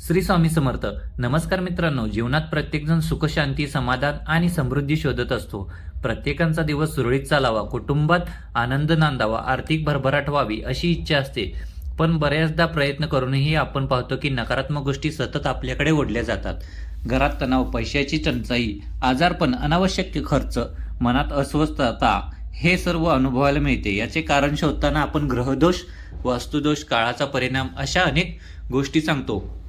श्री स्वामी समर्थ. नमस्कार मित्रांनो जीवनात प्रत्येकजण सुख शांती समाधान आणि समृद्धी शोधत असतो. प्रत्येकांचा दिवस सुरळीत चालावा कुटुंबात आनंद नांदावा आर्थिक भरभराट व्हावी अशी इच्छा असते. पण बऱ्याचदा प्रयत्न करूनही आपण पाहतो की नकारात्मक गोष्टी सतत आपल्याकडे ओढल्या जातात. घरात तणाव पैशाची टंचाई आजारपण अनावश्यक खर्च मनात अस्वस्थता हे सर्व अनुभवायला मिळते. याचे कारण शोधताना आपण ग्रहदोष वास्तुदोष काळाचा परिणाम अशा अनेक गोष्टी सांगतो.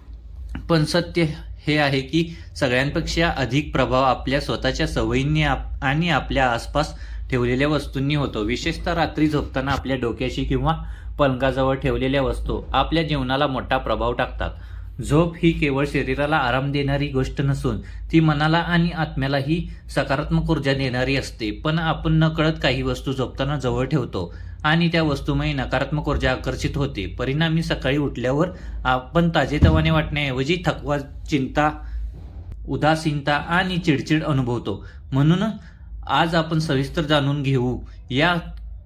पण सत्य हे आहे की सगळ्यांपेक्षा अधिक प्रभाव आपल्या स्वतःच्या सवयींनी आप- आणि आपल्या आसपास ठेवलेल्या वस्तूंनी होतो. विशेषतः रात्री झोपताना आपल्या डोक्याशी किंवा पलंगाजवळ ठेवलेल्या वस्तू आपल्या जीवनाला मोठा प्रभाव टाकतात. झोप ही केवळ शरीराला आराम देणारी गोष्ट नसून ती मनाला आणि आत्म्यालाही सकारात्मक ऊर्जा देणारी असते. पण आपण नकळत काही वस्तू झोपताना जवळ ठेवतो. आणि त्या वस्तूमुळे नकारात्मक ऊर्जा आकर्षित होते. परिणामी सकाळी उठल्यावर आपण ताजेतवाने वाटण्याऐवजी थकवा चिंता उदासीनता आणि चिडचिड अनुभवतो. म्हणून आज आपण सविस्तर जाणून घेऊ. या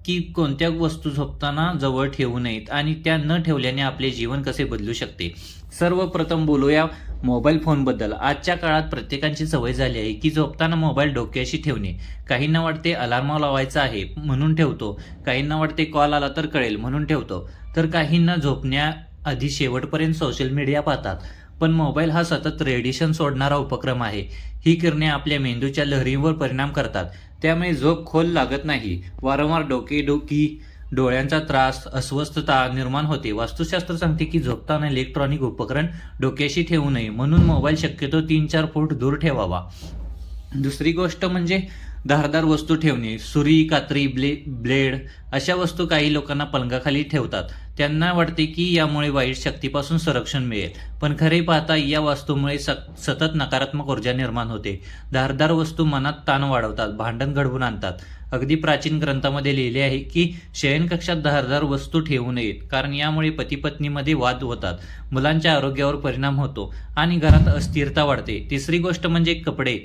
की कोणत्या वस्तू झोपताना जवळ ठेवू नयेत आणि त्या न ठेवल्याने आपले जीवन कसे बदलू शकते? सर्वप्रथम बोलूया मोबाईल फोनबद्दल आजच्या काळात प्रत्येकांची सवय झाली आहे की झोपताना मोबाईल डोक्याशी ठेवणे. काहींना वाटते अलार्म लावायचा आहे म्हणून ठेवतो. काहींना वाटते कॉल आला तर कळेल म्हणून ठेवतो. तर काहींना झोपण्याआधी शेवटपर्यंत सोशल मीडिया पाहतात. पण मोबाईल हा सतत रेडिएशन सोडणारा उपक्रम आहे. ही किरणे आपल्या मेंदूच्या लहरींवर परिणाम करतात. त्यामुळे झोप खोल लागत नाही. वारंवार डोकेदुखी डोळ्यांचा त्रास अस्वस्थता निर्माण होते. वास्तुशास्त्र सांगते की झोपताना इलेक्ट्रॉनिक उपकरण डोक्याशी ठेवू नये. म्हणून मोबाईल शक्यतो तीन चार फूट दूर ठेवावा. दुसरी गोष्ट म्हणजे धारदार वस्तू ठेवणे. सुरी कात्री ब्ले ब्लेड अशा वस्तू काही लोकांना पलंगाखाली ठेवतात. त्यांना वाटते की यामुळे वाईट शक्तीपासून संरक्षण मिळेल. पण खरे पाहता या वस्तूमुळे सतत नकारात्मक ऊर्जा निर्माण होते. धारदार वस्तू मनात ताण वाढवतात भांडण घडवून आणतात. अगदी प्राचीन ग्रंथामध्ये लिहिले आहे की शयनकक्षात धारदार वस्तू ठेवू नयेत कारण यामुळे पती पत्नीमध्ये वाद होतात. मुलांच्या आरोग्यावर परिणाम होतो आणि घरात अस्थिरता वाढते. तिसरी गोष्ट म्हणजे कपडे.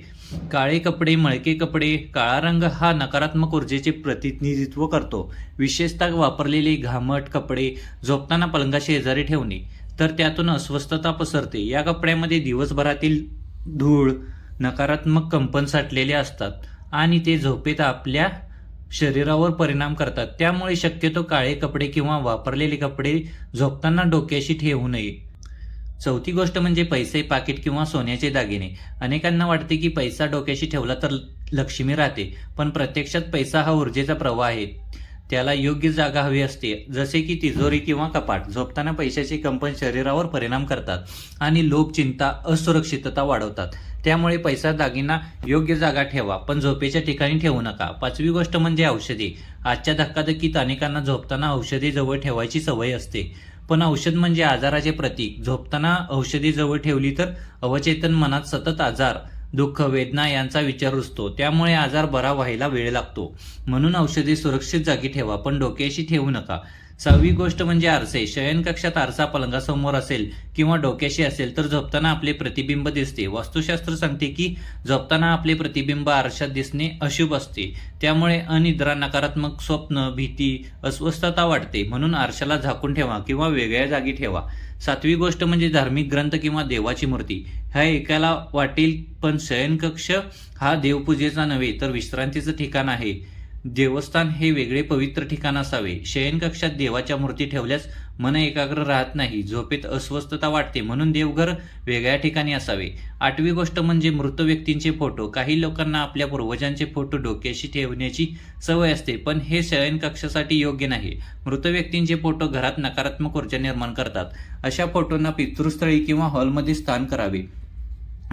काळे कपडे मळके कपडे काळा रंग हा नकारात्मक ऊर्जेचे प्रतिनिधित्व करतो. विशेषतः वापरलेले घामट कपडे झोपताना पलंगा शेजारी ठेवणे तर त्यातून अस्वस्थता पसरते. या कपड्यामध्ये दिवसभरातील धूळ नकारात्मक कंपन साठलेले असतात आणि ते झोपेत आपल्या शरीरावर परिणाम करतात. त्यामुळे शक्यतो काळे कपडे किंवा वापरलेले कपडे झोपताना डोक्याशी ठेवू नये. चौथी गोष्ट म्हणजे पैसे पाकिट किंवा सोन्याचे दागिने. अनेकांना वाटते की पैसा डोक्याशी ठेवला तर लक्ष्मी राहते पण प्रत्यक्षात पैसा हा ऊर्जेचा प्रवाह आहे. त्याला योग्य जागा हवी असते. जसे की तिजोरी किंवा कपाट. झोपताना पैशाचे कंपन शरीरावर परिणाम करतात आणि लोभ चिंता असुरक्षितता वाढवतात. त्यामुळे पैसा दागिना योग्य जागा ठेवा पण झोपेच्या ठिकाणी ठेवू नका. पाचवी गोष्ट म्हणजे औषधी. आजच्या धक्काधक्कीत अनेकांना झोपताना औषधी जवळ ठेवायची सवय असते. पण औषध म्हणजे आजाराचे प्रतीक. झोपताना औषधी जवळ ठेवली तर अवचेतन मनात सतत आजार दुःख वेदना यांचा विचार रुजतो. त्यामुळे आजार बरा व्हायला वेळ लागतो. म्हणून औषधे सुरक्षित जागी ठेवा पण डोक्याशी ठेवू नका. सहावी गोष्ट म्हणजे आरसे. शयन कक्षात आरसा पलंगासमोर असेल किंवा डोक्याशी असेल तर झोपताना आपले प्रतिबिंब दिसते. वास्तुशास्त्र सांगते की झोपताना आपले प्रतिबिंब आरशात दिसणे अशुभ असते. त्यामुळे अनिद्रा नकारात्मक स्वप्न भीती अस्वस्थता वाटते म्हणून आरशाला झाकून ठेवा किंवा वेगळ्या जागी ठेवा. सातवी गोष्ट म्हणजे धार्मिक ग्रंथ किंवा देवाची मूर्ती. ह्या एकाला वाटेल पण शयनकक्ष हा देवपूजेचा नव्हे तर विश्रांतीचं ठिकाण आहे. देवस्थान हे वेगळे पवित्र ठिकाण असावे. शयनकक्षात देवाच्या मूर्ती ठेवल्यास मन एकाग्र राहत नाही झोपेत अस्वस्थता वाटते म्हणून देवघर वेगळ्या ठिकाणी असावे. आठवी गोष्ट म्हणजे मृत व्यक्तींचे फोटो. काही लोकांना आपल्या पूर्वजांचे फोटो डोक्याशी ठेवण्याची सवय असते पण हे शयनकक्षासाठी योग्य नाही. मृत व्यक्तींचे फोटो घरात नकारात्मक ऊर्जा निर्माण करतात. अशा फोटोंना पितृस्थळी किंवा हॉलमध्ये स्थान करावे.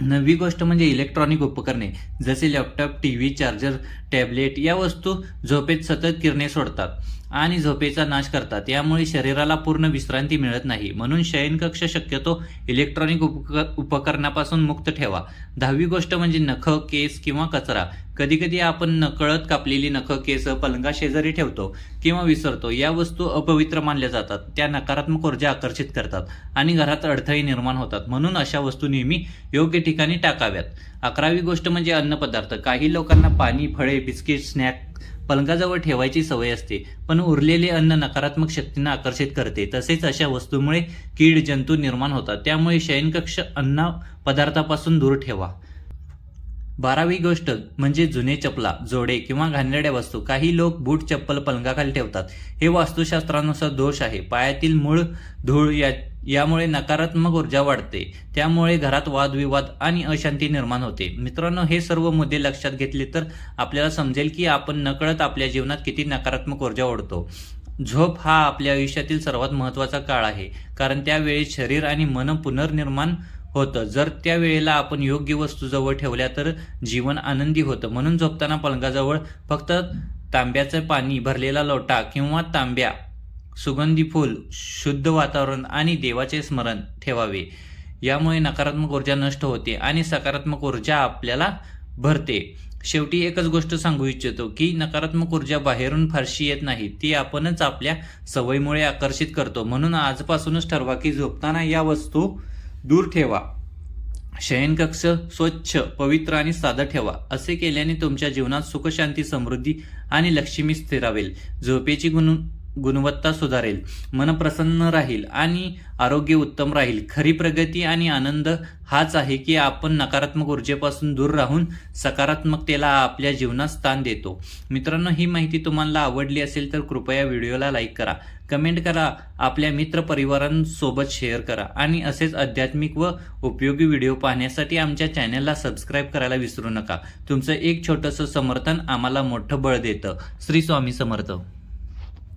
नवी गोष्ट म्हणजे इलेक्ट्रॉनिक उपकरणे जसे laptop T V charger tablet या वस्तू झोपेत सतत किरणे सोडतात आणि झोपेचा नाश करतात. यामुळे शरीराला पूर्ण विश्रांती मिळत नाही. म्हणून शयनकक्ष शक्यतो इलेक्ट्रॉनिक उपक उपकरणापासून मुक्त ठेवा. दहावी गोष्ट म्हणजे नख केस किंवा कचरा. कधीकधी आपण नकळत कापलेली नख केस पलंगा शेजारी ठेवतो किंवा विसरतो. या वस्तू अपवित्र मानल्या जातात. त्या नकारात्मक ऊर्जा आकर्षित करतात आणि घरात अडथळे निर्माण होतात. म्हणून अशा वस्तू नेहमी योग्य ठिकाणी टाकाव्यात. अकरावी गोष्ट म्हणजे अन्नपदार्थ काही लोकांना पाणी फळे बिस्किट स्नॅक पलंगाजवळ ठेवायची सवय असते पण उरलेले अन्न नकारात्मक शक्तींना आकर्षित करते. तसेच अशा वस्तूमुळे कीड जंतू निर्माण होतात. त्यामुळे शयनकक्ष अन्न पदार्थापासून दूर ठेवा. बारावी गोष्ट म्हणजे जुने चपला जोडे किंवा घाणेरड्या वस्तू. काही लोक बूट चप्पल पलंगाखाली ठेवतात. हे वास्तुशास्त्रानुसार दोष आहे. पायातील मूळ धूळ या यामुळे नकारात्मक ऊर्जा वाढते. त्यामुळे घरात वादविवाद आणि अशांती निर्माण होते. मित्रांनो हे सर्व मुद्दे लक्षात घेतले तर आपल्याला समजेल की आपण नकळत आपल्या जीवनात किती नकारात्मक ऊर्जा ओढतो. झोप हा आपल्या आयुष्यातील सर्वात महत्त्वाचा काळ आहे. कारण त्यावेळी शरीर आणि मन पुनर्निर्माण होतं. जर त्या वेळेला आपण योग्य वस्तू जवळ ठेवल्या तर जीवन आनंदी होतं. म्हणून झोपताना पलंगाजवळ फक्त तांब्याचं पाणी भरलेला लोटा किंवा तांब्या सुगंधी फूल शुद्ध वातावरण आणि देवाचे स्मरण ठेवावे. यामुळे नकारात्मक ऊर्जा नष्ट होते आणि सकारात्मक ऊर्जा आपल्याला भरते. शेवटी एकच गोष्ट सांगू इच्छितो की नकारात्मक ऊर्जा बाहेरून फारशी येत नाही. ती आपणच आपल्या सवयीमुळे आकर्षित करतो. म्हणून आजपासूनच ठरवा की झोपताना या वस्तू दूर ठेवा. शयनकक्ष स्वच्छ पवित्र आणि साधं ठेवा. असे केल्याने तुमच्या जीवनात सुखशांती समृद्धी आणि लक्ष्मी स्थिरावेल. झोपेची गुण गुणवत्ता सुधारेल. मन प्रसन्न राहील आणि आरोग्य उत्तम राहील. खरी प्रगती आणि आनंद हाच आहे की आपण नकारात्मक ऊर्जेपासून दूर राहून सकारात्मकतेला आपल्या जीवनात स्थान देतो. मित्रांनो ही माहिती तुम्हाला आवडली असेल तर कृपया व्हिडिओला लाईक करा. कमेंट करा आपल्या मित्रपरिवारांसोबत शेअर करा आणि असेच आध्यात्मिक व उपयोगी व्हिडिओ पाहण्यासाठी आमच्या चॅनलला सबस्क्राईब करायला विसरू नका. तुमचं एक छोटंसं समर्थन आम्हाला मोठं बळ देतं. श्री स्वामी समर्थ.